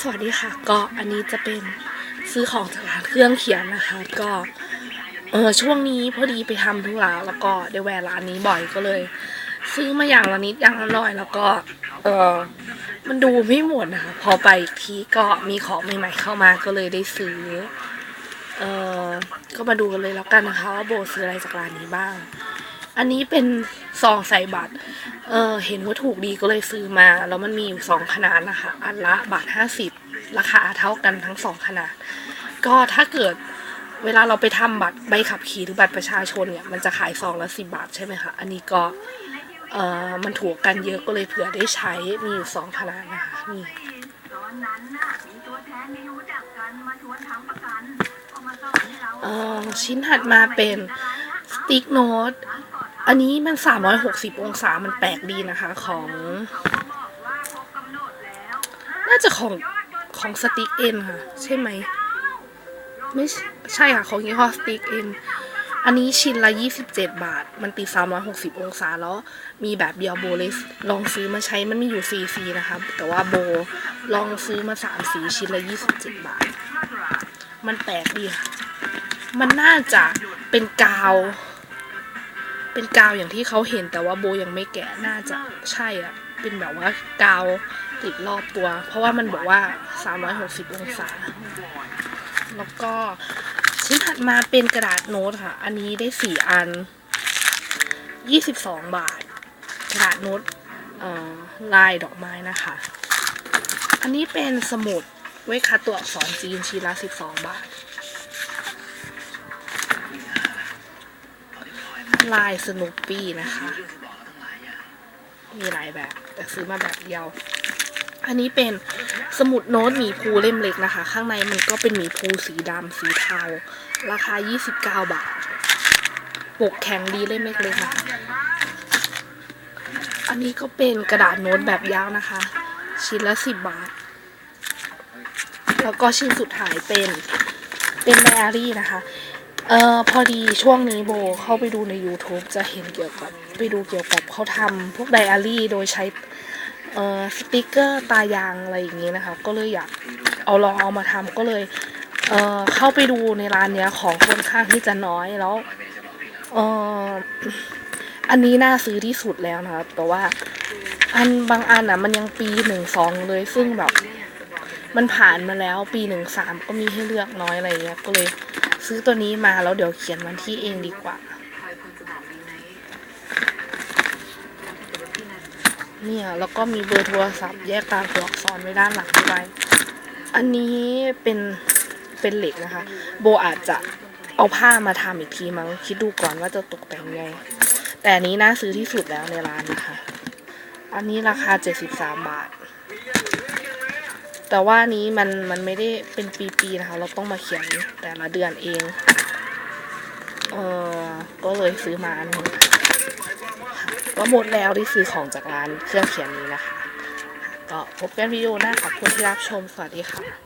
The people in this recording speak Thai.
สวัสดีค่ะ ก็อันนี้จะเป็นซื้อของจากร้านเครื่องเขียนนะคะ ก็เออช่วงนี้พอดีไปทำธุระแล้วก็ได้แวะร้านนี้บ่อยก็เลย ซื้อมาอย่างละนิดอย่างละหน่อย แล้วก็ เออมันดูไม่หมดนะคะพอไปอีกทีก็มีของใหม่ๆเข้ามาก็เลยได้ซื้อ เออก็มาดูกันเลยแล้วกันนะคะว่าโบซื้ออะไรจากร้านนี้บ้าง อันนี้เป็นซองใส่บัตร เออเห็นว่าถูกดีก็เลยซื้อมา แล้วมันมีอยู่สองขนาดนะคะ อันละบาทห้าสิบราคาเท่ากันทั้งสองขนาด ก็ถ้าเกิดเวลาเราไปทำบัตรใบขับขี่หรือบัตรประชาชนเนี่ยมันจะขายซองละสิบบาทใช่ไหมคะ อันนี้ก็เออมันถูกกันเยอะก็เลยเผื่อได้ใช้มีอยู่สองขนาดนะคะนี่ตอนนั้นน่ะมีตัวแทนที่รู้จักกันมาชวนทำประกันก็มาสอนให้เราเออชิ้นถัดมาเป็นสติ๊กโน้ต อันนี้มัน 360 องศา มันแปลกดีนะคะของน่าจะของของสติ๊กเอ็นค่ะ ใช่ไหมไม่ใช่ค่ะ ของยี่ห้อสติ๊กเอ็นอันนี้ชิ้นละ 27 บาท มันตี 360 องศาแล้ว มีแบบเดียวโบเลยลองซื้อมาใช้ มันมีอยู่4สีนะคะแต่ว่าโบลองซื้อมา 3 สีชิ้นละ 27 บาท มันแปลกดีค่ะ มันน่าจะเป็นกาว เป็นกาวอย่างที่เขาเห็นแต่ว่าโบยังไม่แกะน่าจะใช่อะ เป็นแบบว่ากาวติดรอบตัว เพราะว่ามันบอกว่า 360 องศา แล้วก็ชิ้นถัดมาเป็นกระดาษโน้ตค่ะ อันนี้ได้สี่อัน 22 บาท กระดาษโน้ตลายดอกไม้นะคะ อันนี้เป็นสมุดไว้คัดตัวอักษรจีนชิ้นละ 12 บาท ลายสนุปปี้นะคะ มีหลายแบบ แต่ซื้อมาแบบเดียว อันนี้เป็นสมุดโน้ตหมีภูเล่มเล็กนะคะ ข้างในมันก็เป็นหมีภูสีดำสีเทา ราคา 29 บาท ปกแข็งดีเล่มเล็กๆนะคะอันนี้ก็เป็นกระดาษโน้ตแบบยาวนะคะ ชิ้นละ 10 บาท แล้วก็ชิ้นสุดท้ายเป็นเป็นไดอารี่นะคะ เอ่อพอดีช่วงนี้โบเข้าไปดูใน YouTube จะเห็นเกี่ยวกับไปดูเกี่ยวกับเขาทำพวกไดอารี่โดยใช้เอ่อสติกเกอร์ตายางอะไรอย่างนี้นะคะ ก็เลยอยากเอาลองเอามาทำก็เลยเอ่อเข้าไปดูในร้านเนี้ยของค่อนข้างที่จะน้อยแล้วเอ่ออันนี้น่าซื้อที่สุดแล้วนะคะแต่ว่าอันบางอันอะมันยังปีหนึ่งสองเลยซึ่งแบบ มันผ่านมาแล้วปีหนึ่งสามก็มีให้เลือกน้อยอะไรเงี้ยก็เลย ซื้อตัวนี้มาแล้วเดี๋ยวเขียนวันที่เองดีกว่า เนี่ยแล้วก็มีเบอร์โทรศัพท์แยกตามตัวอักษรไว้ด้านหลังด้วยอันนี้เป็นเป็นเหล็กนะคะ โบอาจจะเอาผ้ามาทำอีกทีมั้งคิดดูก่อนว่าจะตกแต่งไง แต่นนี้น่าซื้อที่สุดแล้วในร้านนะคะ อันนี้ราคา 73 บาท แต่ว่านี้มันมันไม่ได้เป็นปีๆนะคะ เราต้องมาเขียนแต่ละเดือนเอง เออก็เลยซื้อมาอันนึงค่ะก็หมดแล้วที่ซื้อของจากร้านเครื่องเขียนนี้นะคะ ก็พบกันวิดีโอหน้าขอบคุณที่รับชม สวัสดีค่ะ